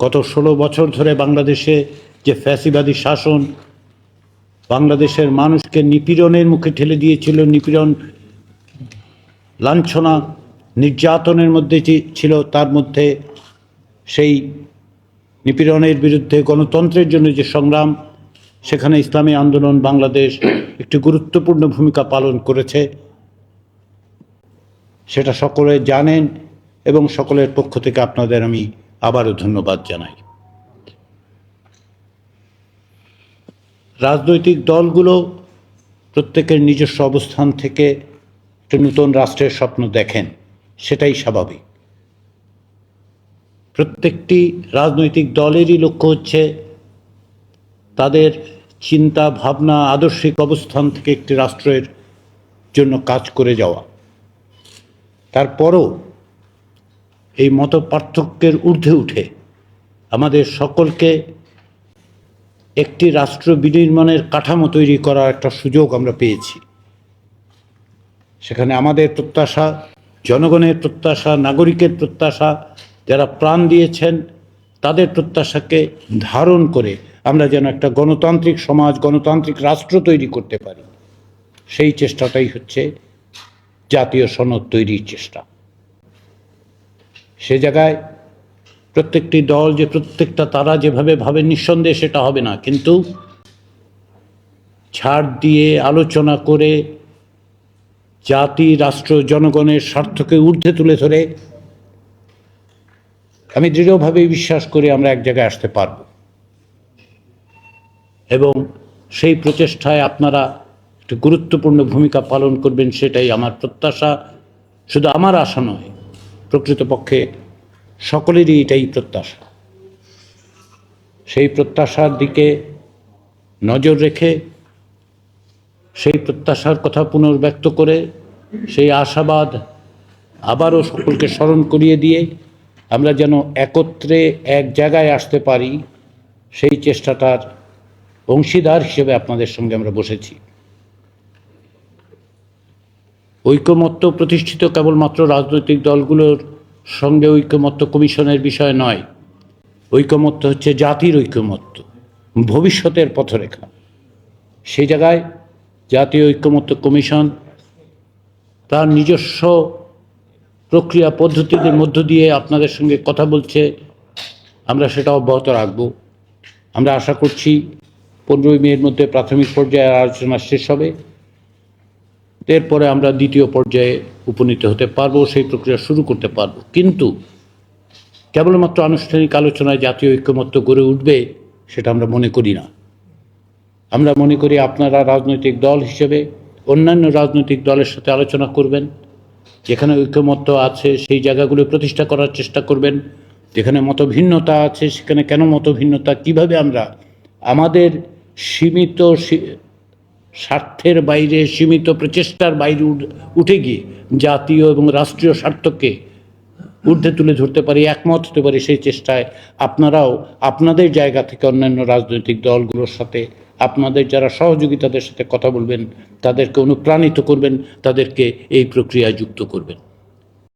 গত ষোলো বছর ধরে বাংলাদেশে যে ফ্যাসিবাদী শাসন বাংলাদেশের মানুষকে নিপীড়নের মুখে ঠেলে দিয়েছিল, নিপীড়ন লাঞ্ছনা, নির্যাতনের মধ্যে ছিল, তার মধ্যে সেই নিপীড়নের বিরুদ্ধে গণতন্ত্রের জন্য যে সংগ্রাম, সেখানে ইসলামী আন্দোলন বাংলাদেশ একটি গুরুত্বপূর্ণ ভূমিকা পালন করেছে। সেটা সকলে জানেন এবং সকলের পক্ষ থেকে আপনাদের আমি আবারও ধন্যবাদ জানাই। রাজনৈতিক দলগুলো প্রত্যেকের নিজস্ব অবস্থান থেকে একটি নতুন রাষ্ট্রের স্বপ্ন দেখেন, সেটাই স্বাভাবিক। প্রত্যেকটি রাজনৈতিক দলেরই লক্ষ্য হচ্ছে তাদের চিন্তা, ভাবনা, আদর্শিক অবস্থান থেকে একটি রাষ্ট্রের জন্য কাজ করে যাওয়া। তারপরও এই মত পার্থক্যের ঊর্ধ্বে উঠে আমাদের সকলকে একটি রাষ্ট্র বিনির্মাণের কাঠামো তৈরি করার একটা সুযোগ আমরা পেয়েছি। সেখানে আমাদের প্রত্যাশা, জনগণের প্রত্যাশা, নাগরিকের প্রত্যাশা, যারা প্রাণ দিয়েছেন, তাদের প্রত্যাশাকে ধারণ করে আমরা যেন একটা গণতান্ত্রিক সমাজ, গণতান্ত্রিক রাষ্ট্র তৈরি করতে পারি। সেই চেষ্টাটাই হচ্ছে জাতীয় সনদ তৈরির চেষ্টা। সে জায়গায় প্রত্যেকটি দল যে প্রত্যেকটা তারা যেভাবে ভাবে নিঃসন্দেহে সেটা হবে না। কিন্তু ছাড় দিয়ে আলোচনা করে জাতি, রাষ্ট্র, জনগণের স্বার্থকে ঊর্ধ্বে তুলে ধরে আমি দৃঢ়ভাবে বিশ্বাস করি আমরা এক জায়গায় আসতে পারব। এবং সেই প্রচেষ্টায় আপনারা একটি গুরুত্বপূর্ণ ভূমিকা পালন করবেন সেটাই আমার প্রত্যাশা। শুধু আমার আশা নয় প্রকৃতপক্ষে সকলেরই এটাই প্রত্যাশা। সেই প্রত্যাশার দিকে নজর রেখে, সেই প্রত্যাশার কথা পুনর্ব্যক্ত করে, সেই আশাবাদ আবারও সকলকে স্মরণ করিয়ে দিয়ে আমরা যেন একত্রে এক জায়গায় আসতে পারি, সেই চেষ্টাটার অংশীদার হিসেবে আপনাদের সঙ্গে আমরা বসেছি। ঐকমত্য প্রতিষ্ঠিত কেবলমাত্র রাজনৈতিক দলগুলোর সঙ্গে ঐকমত্য কমিশনের বিষয় নয়। ঐকমত্য হচ্ছে জাতির ঐকমত্য ভবিষ্যতের পথরেখা। সেই জায়গায় জাতীয় ঐক্যমত্য কমিশন তার নিজস্ব প্রক্রিয়া পদ্ধতিদের মধ্য দিয়ে আপনাদের সঙ্গে কথা বলছে। আমরা সেটা অব্যাহত রাখব। আমরা আশা করছি পনেরোই মেয়ের মধ্যে প্রাথমিক পর্যায়ে আলোচনা শেষ হবে। এরপরে আমরা দ্বিতীয় পর্যায়ে উপনীত হতে পারব, সেই প্রক্রিয়া শুরু করতে পারব। কিন্তু কেবলমাত্র আনুষ্ঠানিক আলোচনায় জাতীয় ঐক্যমত্য গড়ে উঠবে সেটা আমরা মনে করি না। আমরা মনে করি আপনারা রাজনৈতিক দল হিসেবে অন্যান্য রাজনৈতিক দলের সাথে আলোচনা করবেন, যেখানে ঐক্যমত্য আছে সেই জায়গাগুলো প্রতিষ্ঠা করার চেষ্টা করবেন, যেখানে মতভিন্নতা আছে সেখানে কেন মতভিন্নতা, কীভাবে আমরা আমাদের সীমিত স্বার্থের বাইরে, সীমিত প্রচেষ্টার বাইরে উঠে গিয়ে জাতীয় এবং রাষ্ট্রীয় স্বার্থকে ঊর্ধ্বে তুলে ধরতে পারি, একমত হতে পারি সেই চেষ্টায়। আপনারাও আপনাদের জায়গা থেকে অন্যান্য রাজনৈতিক দলগুলোর সাথে, আপনাদের যারা সহযোগী তাদের সাথে কথা বলবেন, তাদেরকে অনুপ্রাণিত করবেন, তাদেরকে এই প্রক্রিয়ায় যুক্ত করবেন।